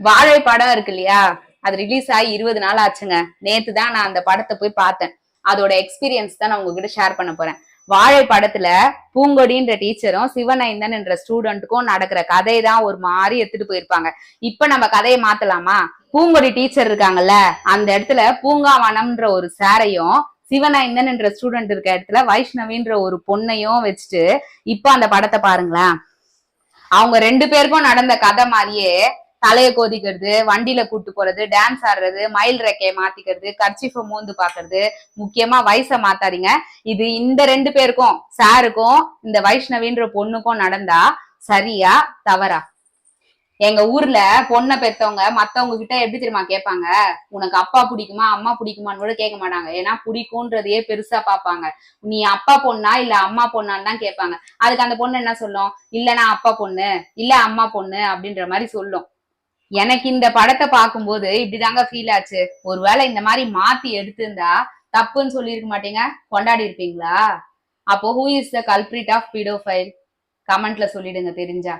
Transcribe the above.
வாழை படம் இருக்கு இல்லையா அது ரிலீஸ் ஆகி இருபது நாள் ஆச்சுங்க. நேத்து தான் நான் அந்த படத்தை போய் பார்த்தேன். அதோட எக்ஸ்பீரியன்ஸ் தான் நான் உங்ககிட்ட ஷேர் பண்ண போறேன். வாழை படத்துல பூங்கொடின்ற டீச்சரும் சிவனைந்தன் என்ற ஸ்டூடெண்ட்டுக்கும் நடக்கிற கதையை தான் ஒரு மாதிரி எடுத்துட்டு போயிருப்பாங்க. இப்ப நம்ம கதையை மாத்தலாமா? பூங்கொடி டீச்சர் இருக்காங்கல்ல அந்த இடத்துல பூங்காவனம்ன்ற ஒரு சாரையும் சிவனைந்தன் என்ற ஸ்டூடெண்ட் இருக்க இடத்துல வைஷ்ணவின்ற ஒரு பொண்ணையும் வச்சுட்டு இப்ப அந்த படத்தை பாருங்களேன். அவங்க ரெண்டு பேருக்கும் நடந்த கதை மாதிரியே தலையை கோதிக்கிறது வண்டியில கூட்டு போறது டான்ஸ் ஆடுறது மயில் ரெக்கையை மாத்திக்கிறது கர்ச்சிஃபை மூந்து பாக்குறது முக்கியமா வயசை மாத்தாதீங்க. இது இந்த ரெண்டு பேருக்கும் சாருக்கும் இந்த வைஷ்ணவின்ற பொண்ணுக்கும் நடந்தா சரியா தவறா? எங்க ஊர்ல பொண்ணை பெத்தவங்க மத்தவங்க கிட்ட எப்படி தெரியுமா கேட்பாங்க? உனக்கு அப்பா பிடிக்குமா அம்மா பிடிக்குமான்னு கூட கேட்க மாட்டாங்க. ஏன்னா பிடிக்கும்ன்றதையே பெருசா பாப்பாங்க நீ அப்பா பொண்ணா இல்ல அம்மா பொண்ணான்னு தான் கேட்பாங்க. அதுக்கு அந்த பொண்ணு என்ன சொல்லும்? இல்ல நான் அப்பா பொண்ணு இல்ல அம்மா பொண்ணு அப்படின்ற மாதிரி சொல்லும். எனக்கு இந்த படத்தை பார்க்கும்போது இப்படிதாங்க ஃபீல் ஆச்சு. ஒருவேளை இந்த மாதிரி மாத்தி எடுத்திருந்தா தப்புன்னு சொல்லியிருக்க மாட்டீங்க? கொண்டாடி இருப்பீங்களா? அப்போ who is the culprit of paedophile கமெண்ட்ல சொல்லிடுங்க தெரிஞ்சா.